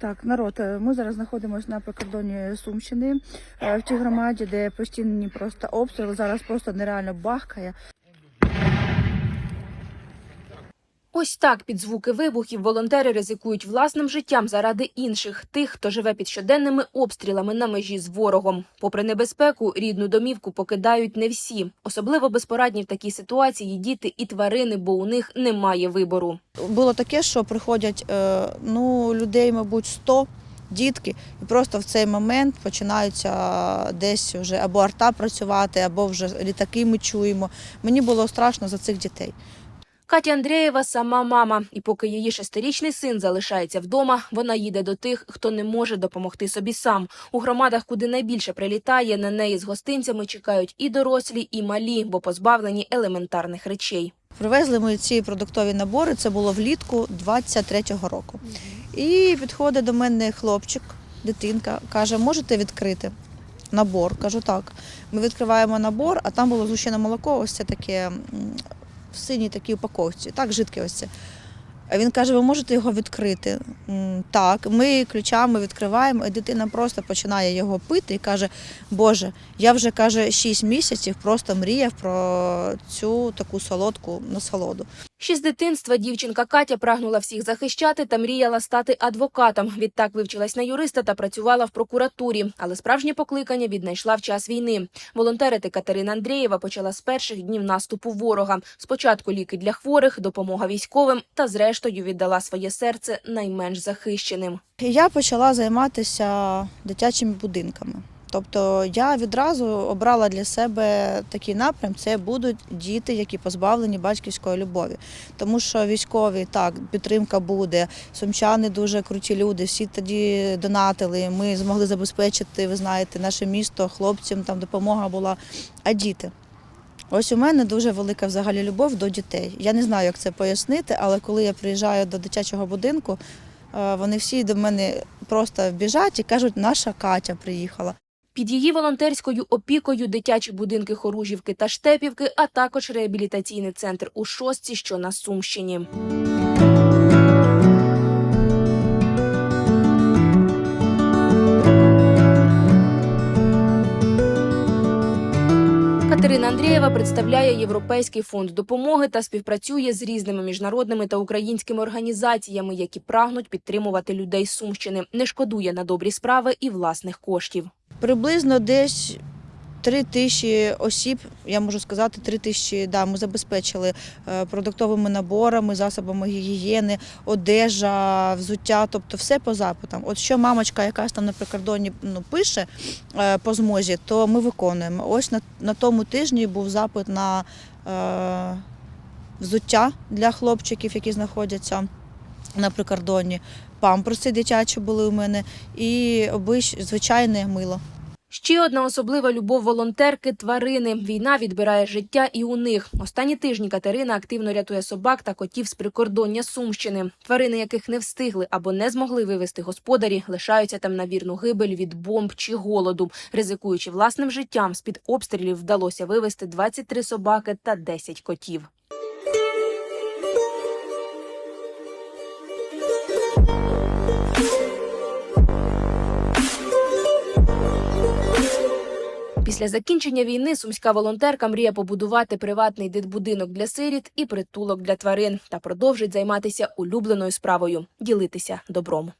Так, народ, е, ми зараз знаходимося на прикордоні Сумщини е, в тій громаді, де постійні просто обстріли. Зараз просто нереально бахкає. Ось так під звуки вибухів волонтери ризикують власним життям заради інших, тих, хто живе під щоденними обстрілами на межі з ворогом. Попри небезпеку, рідну домівку покидають не всі. Особливо безпорадні в такій ситуації діти і тварини, бо у них немає вибору. Було таке, що приходять е, ну, людей, мабуть, 100 дітки, і просто в цей момент починаються десь вже або арта працювати, або вже літаки ми чуємо. Мені було страшно за цих дітей. Катя Андрієва сама мама, і поки її шестирічний син залишається вдома, вона їде до тих, хто не може допомогти собі сам. У громадах, куди найбільше прилітає, на неї з гостинцями чекають і дорослі, і малі, бо позбавлені елементарних речей. Привезли ми ці продуктові набори, це було влітку 23-го року. І підходить до мене хлопчик, дитинка, каже, можете відкрити набор? Кажу, так. Ми відкриваємо набор, а там було згущене молоко, ось це таке в синій такій упаковці, так, жидке ось це. Він каже, ви можете його відкрити? Так, ми ключами відкриваємо, і дитина просто починає його пити і каже: Боже, я вже каже 6 місяців просто мріяв про цю таку солодку насолоду. Ще з дитинства дівчинка Катя прагнула всіх захищати та мріяла стати адвокатом. Відтак вивчилась на юриста та працювала в прокуратурі. Але справжнє покликання віднайшла в час війни. Волонтерити Катерина Андрієва почала з перших днів наступу ворога. Спочатку ліки для хворих, допомога військовим, та зрештою віддала своє серце найменш захищеним. Я почала займатися дитячими будинками. Тобто я відразу обрала для себе такий напрям: це будуть діти, які позбавлені батьківської любові. Тому що військові так, підтримка буде, сумчани дуже круті люди, всі тоді донатили. Ми змогли забезпечити, ви знаєте, наше місто, хлопцям там допомога була. А діти. Ось у мене дуже велика взагалі любов до дітей. Я не знаю, як це пояснити, але коли я приїжджаю до дитячого будинку, е, вони всі до мене просто біжать і кажуть, наша Катя приїхала. Під її волонтерською опікою дитячі будинки Хоружівки та Штепівки, а також реабілітаційний центр у Шостці, що на Сумщині. Катерина Андрієва представляє Європейський фонд допомоги та співпрацює з різними міжнародними та українськими організаціями, які прагнуть підтримувати людей Сумщини, не шкодує на добрі справи і власних коштів. Приблизно десь три тисячі осіб, я можу сказати, три тисячі да, ми забезпечили е, продуктовими наборами, засобами гігієни, одежа, взуття, тобто все по запитам. От що мамочка якась там на прикордонні ну, пише е, по змозі, то ми виконуємо. Ось на, на тому тижні був запит на е, взуття для хлопчиків, які знаходяться на прикордонні. Памперси дитячі були у мене і обич, звичайне мило. Ще одна особлива любов волонтерки тварини. Війна відбирає життя і у них. Останні тижні Катерина активно рятує собак та котів з прикордоння Сумщини. Тварини, яких не встигли або не змогли вивезти господарі, лишаються там на вірну гибель від бомб чи голоду. Ризикуючи власним життям, з під обстрілів вдалося вивезти 23 собаки та 10 котів. Після закінчення війни сумська волонтерка мріє побудувати приватний дитбудинок для сиріт і притулок для тварин та продовжить займатися улюбленою справою ділитися добром.